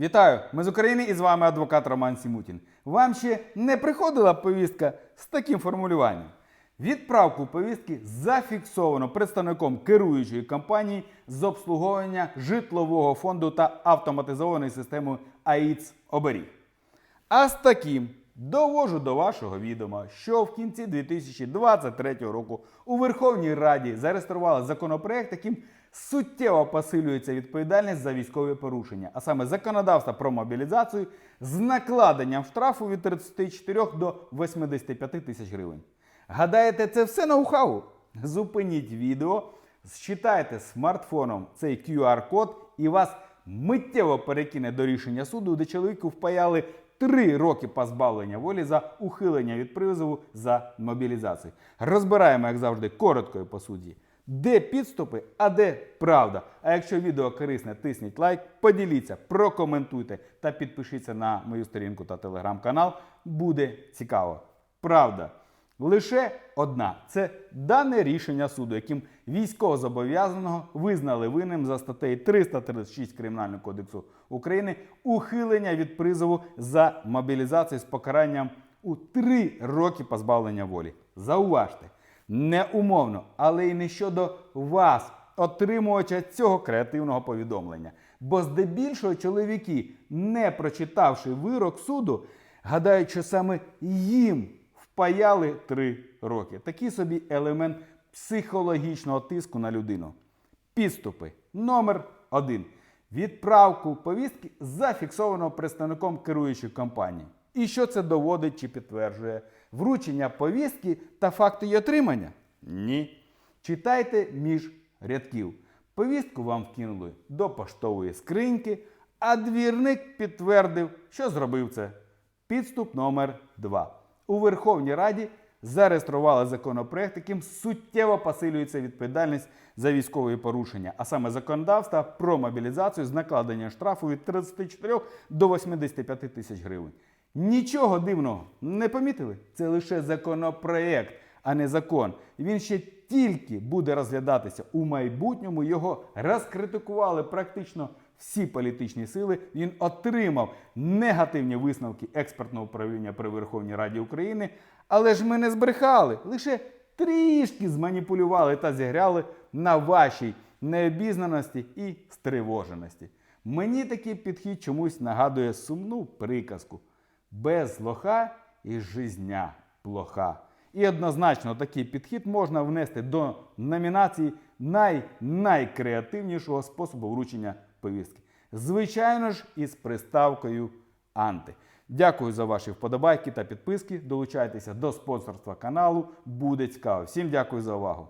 Вітаю! Ми з України і з вами адвокат Роман Сімутін. Вам ще не приходила повістка з таким формулюванням. Відправку повістки зафіксовано представником керуючої компанії з обслуговування житлового фонду та автоматизованої системи АІЦ Оберіг. А з таким довожу до вашого відома, що в кінці 2023 року у Верховній Раді зареєстрували законопроект, яким суттєво посилюється відповідальність за військові порушення, а саме законодавство про мобілізацію з накладенням штрафу від 34 до 85 тисяч гривень. Гадаєте, це все ноу-хау? Зупиніть відео, считайте смартфоном цей QR-код і вас миттєво перекине до рішення суду, де чоловіку впаяли три роки позбавлення волі за ухилення від призову за мобілізацію. Розбираємо, як завжди, коротко і по суді. Де підступи, а де правда. А якщо відео корисне, тисніть лайк, поділіться, прокоментуйте та підпишіться на мою сторінку та телеграм-канал. Буде цікаво. Правда. Лише одна це дане рішення суду, яким військовозобов'язаного визнали винним за статтею 336 Кримінального кодексу України ухилення від призову за мобілізацію з покаранням у 3 роки позбавлення волі. Зауважте, не умовно, але й не щодо вас, отримувача цього креативного повідомлення. Бо здебільшого чоловіки, не прочитавши вирок суду, гадають, що саме їм впаяли три роки. Такий собі елемент психологічного тиску на людину. Підступи. Номер один. Відправку повістки зафіксовано представником керуючої компанії. І що це доводить чи підтверджує? Вручення повістки та факти її отримання? Ні. Читайте між рядків. Повістку вам вкинули до поштової скриньки, а двірник підтвердив, що зробив це. Підступ номер 2. У Верховній Раді зареєстрували законопроект, яким суттєво посилюється відповідальність за військові порушення, а саме законодавство про мобілізацію з накладення штрафу від 34 до 85 тисяч гривень. Нічого дивного не помітили? Це лише законопроект, а не закон. Він ще тільки буде розглядатися у майбутньому. Його розкритикували практично всі політичні сили. Він отримав негативні висновки експертного управління при Верховній Раді України. Але ж ми не збрехали, лише трішки зманіпулювали та зіграли на вашій необізнаності і стривоженості. Мені такий підхід чомусь нагадує сумну приказку: без лоха і жизня плоха. І однозначно такий підхід можна внести до номінації най-найкреативнішого способу вручення повістки. Звичайно ж, із приставкою анти. Дякую за ваші вподобайки та підписки. Долучайтеся до спонсорства каналу. Буде цікаво. Всім дякую за увагу.